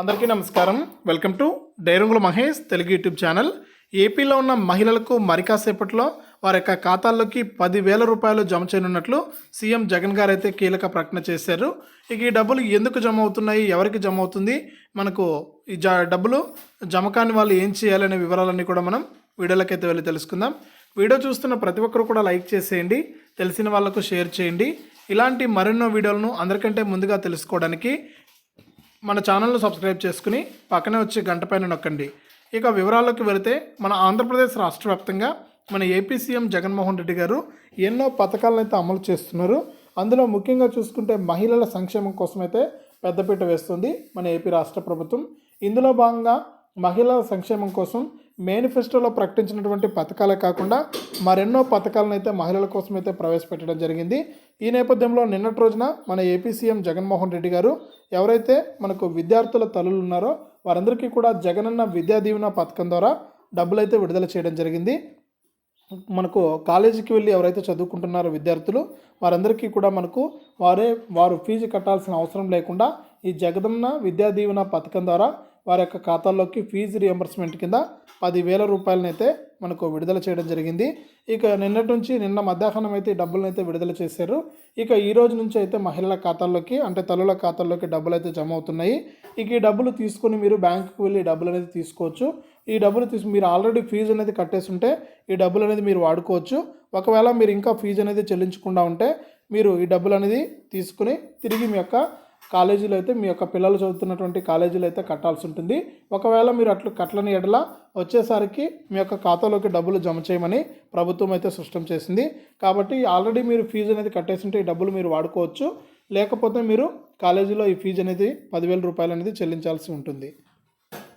అందరికీ నమస్కారం. Welcome to Dairangula Mahesh Telugu YouTube channel. ఏపీలో ఉన్న మహిళలకు మరి కాసేపట్లో వారి యొక్క ఖాతాల్లోకి పదివేల రూపాయలు జమ చేయనున్నట్లు సీఎం జగన్ గారు అయితే కీలక ప్రకటన చేశారు. ఇక ఈ డబ్బులు ఎందుకు జమ అవుతున్నాయి? ఎవరికి జమ అవుతుంది? మనకు ఈ జ డబ్బులు జమ కాని వాళ్ళు ఏం చేయాలనే వివరాలన్నీ కూడా మనం వీడియోలోకి అయితే వెళ్ళి తెలుసుకుందాం. వీడియో చూస్తున్న ప్రతి ఒక్కరు కూడా లైక్ చేసేయండి. తెలిసిన వాళ్ళకు షేర్ చేయండి. ఇలాంటి మరెన్నో వీడియోలను అందరికంటే ముందుగా తెలుసుకోవడానికి మన ఛానల్ను సబ్స్క్రైబ్ చేసుకుని పక్కనే వచ్చే గంట పైన నొక్కండి. ఇక వివరాల్లోకి వెళితే మన ఆంధ్రప్రదేశ్ రాష్ట్ర వ్యాప్తంగా మన ఏపీ సీఎం జగన్మోహన్ రెడ్డి గారు ఎన్నో పథకాలను అయితే అమలు చేస్తున్నారు. అందులో ముఖ్యంగా చూసుకుంటే మహిళల సంక్షేమం కోసం అయితే పెద్దపీట వేస్తుంది మన ఏపీ రాష్ట్ర ప్రభుత్వం. ఇందులో భాగంగా మహిళల సంక్షేమం కోసం మేనిఫెస్టోలో ప్రకటించినటువంటి పథకాలే కాకుండా మరెన్నో పథకాలను అయితే మహిళల కోసం అయితే ప్రవేశపెట్టడం జరిగింది. ఈ నేపథ్యంలో నిన్నటి రోజున మన ఏపీ సీఎం జగన్మోహన్ రెడ్డి గారు ఎవరైతే మనకు విద్యార్థుల తల్లులు ఉన్నారో వారందరికీ కూడా జగనన్న విద్యా దీవెన పథకం ద్వారా డబ్బులు అయితే విడుదల చేయడం జరిగింది. మనకు కాలేజీకి వెళ్ళి ఎవరైతే చదువుకుంటున్నారో విద్యార్థులు వారందరికీ కూడా మనకు వారే వారు ఫీజు కట్టాల్సిన అవసరం లేకుండా ఈ జగదన్న విద్యా దీవెన పథకం ద్వారా వారి యొక్క ఖాతాల్లోకి ఫీజు రియంబర్స్మెంట్ కింద పదివేల రూపాయలనైతే మనకు విడుదల చేయడం జరిగింది. ఇక నిన్నటి నుంచి నిన్న మధ్యాహ్నం అయితే ఈ డబ్బులను అయితే విడుదల చేశారు. ఇక ఈ రోజు నుంచి అయితే మహిళల ఖాతాల్లోకి అంటే తల్లుల ఖాతాల్లోకి డబ్బులు అయితే జమ అవుతున్నాయి. ఇక ఈ డబ్బులు తీసుకొని మీరు బ్యాంకుకి వెళ్ళి డబ్బులు అనేది తీసుకోవచ్చు. ఈ డబ్బులు తీసు మీరు ఆల్రెడీ ఫీజు అనేది కట్టేస్తుంటే ఈ డబ్బులు అనేది మీరు వాడుకోవచ్చు. ఒకవేళ మీరు ఇంకా ఫీజు అనేది చెల్లించకుండా ఉంటే మీరు ఈ డబ్బులు అనేది తీసుకుని తిరిగి మీ యొక్క కాలేజీలో అయితే మీ యొక్క పిల్లలు చదువుతున్నటువంటి కాలేజీలో అయితే కట్టాల్సి ఉంటుంది. ఒకవేళ మీరు అట్లు కట్టలని ఎడల వచ్చేసరికి మీ యొక్క ఖాతాలోకి డబ్బులు జమ చేయమని ప్రభుత్వం అయితే స్పష్టం చేసింది. కాబట్టి ఆల్రెడీ మీరు ఫీజు అనేది కట్టేస్తుంటే ఈ డబ్బులు మీరు వాడుకోవచ్చు. లేకపోతే మీరు కాలేజీలో ఈ ఫీజు అనేది పదివేల రూపాయలు అనేది చెల్లించాల్సి ఉంటుంది.